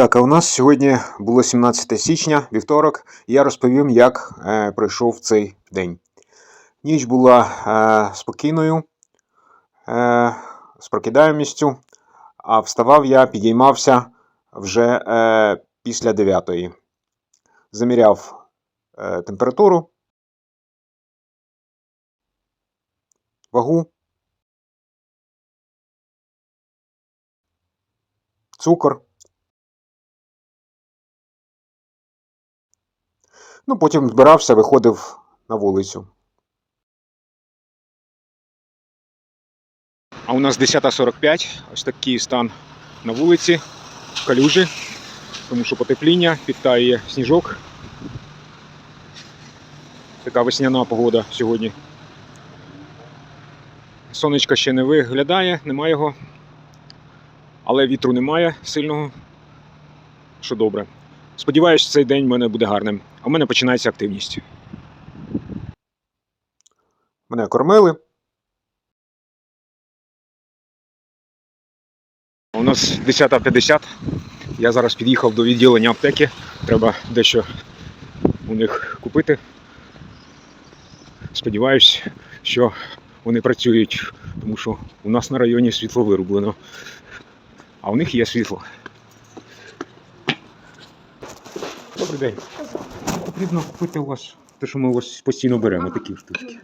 Так, а у нас сьогодні було 17 січня, вівторок, і я розповім, як е, пройшов цей день. Ніч була е, спокійною, е, з прокидаємістю, а вставав я, підіймався вже е, після 9. Заміряв е, температуру, вагу, цукор. Ну, потім збирався, виходив на вулицю. А у нас 10.45, ось такий стан на вулиці, калюжі, тому що потепління, підтає сніжок. Така весняна погода сьогодні. Сонечка ще не виглядає, немає його, але вітру немає сильного, що добре. Сподіваюсь, цей день в мене буде гарним. А в мене починається активність. Мене кормили. У нас 10.50. Я зараз під'їхав до відділення аптеки. Треба дещо у них купити. Сподіваюсь, що вони працюють, тому що у нас на районі світло вирублено. А у них є світло. Добрий день. Потрібно купити у вас те, що ми у вас постійно беремо, такі штучки.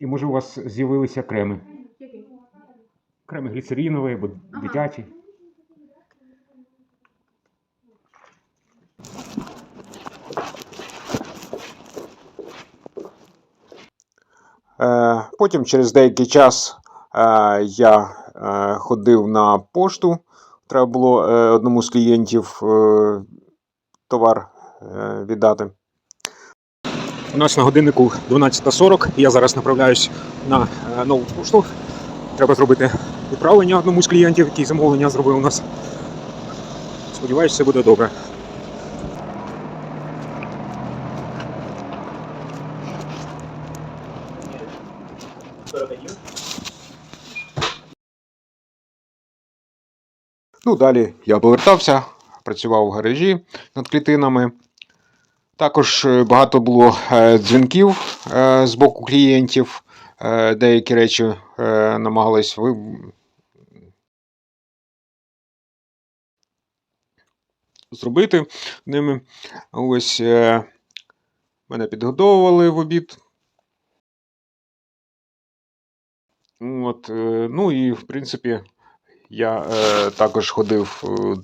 І може у вас з'явилися креми. Креми гліцерінові або дитячі. Е, Потім через деякий час е, я е, ходив на пошту. Треба було одному з клієнтів товар е, віддати. У нас на годиннику 12.40, я зараз направляюсь на е, нову пошту. Треба зробити відправлення одному з клієнтів, який замовлення зробив у нас. Сподіваюсь, все буде добре. Ну, далі я повертався, працював у гаражі над клітинами. Також е, багато було е, дзвінків е, з боку клієнтів. Деякі речі намагались ви... зробити ними. Ось мене підгодовували в обід. От, ну і в принципі, я е, також ходив, е,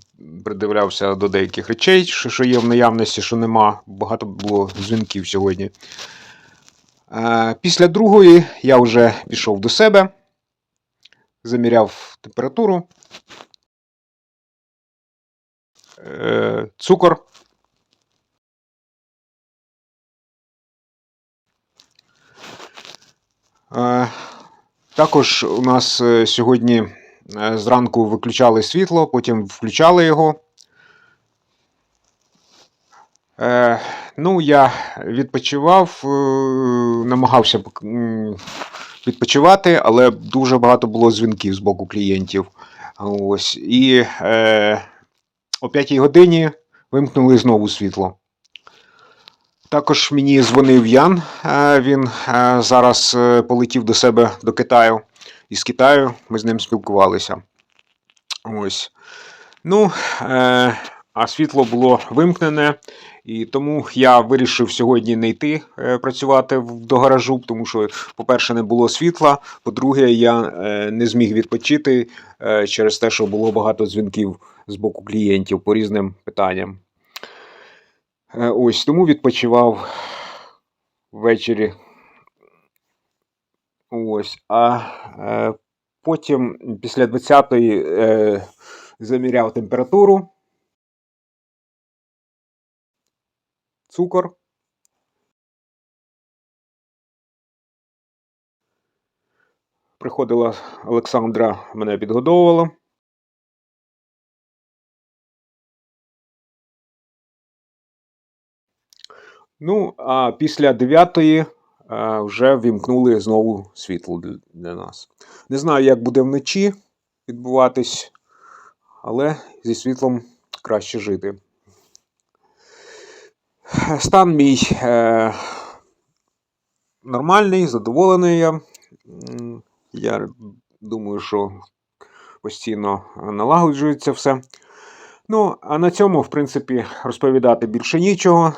придивлявся до деяких речей, що, що є в наявності, що нема. Багато було дзвінків сьогодні. Е, після другої я вже пішов до себе, заміряв температуру, е, цукор. Е, також у нас е, сьогодні зранку виключали світло, потім включали його. Е, ну, я відпочивав, е, намагався відпочивати, але дуже багато було дзвінків з боку клієнтів. Ось. І е, о 5 годині вимкнули знову світло. Також мені дзвонив Ян. е, Він е, зараз е, полетів до себе до Китаю. Із Китаю ми з ним спілкувалися. Ось. Ну, е, а світло було вимкнене, і тому я вирішив сьогодні не йти е, працювати в- до гаражу, тому що, по-перше, не було світла. По-друге, я е, не зміг відпочити е, через те, що було багато дзвінків з боку клієнтів по різним питанням. Ось тому відпочивав ввечері. Ось. А е, потім після 20-ї е, заміряв температуру. Цукор. Приходила Олександра, мене підгодовувала. Ну, а після 9-ї е, вже вімкнули знову світло для, для нас. Не знаю, як буде вночі відбуватись. але зі світлом краще жити. Стан мій е, нормальний, задоволений я. Я думаю, що постійно налагоджується все. Ну, а на цьому, в принципі, розповідати більше нічого.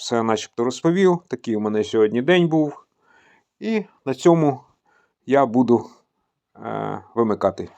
Все начебто розповів. Такий у мене сьогодні день був. І на цьому я буду е, вимикати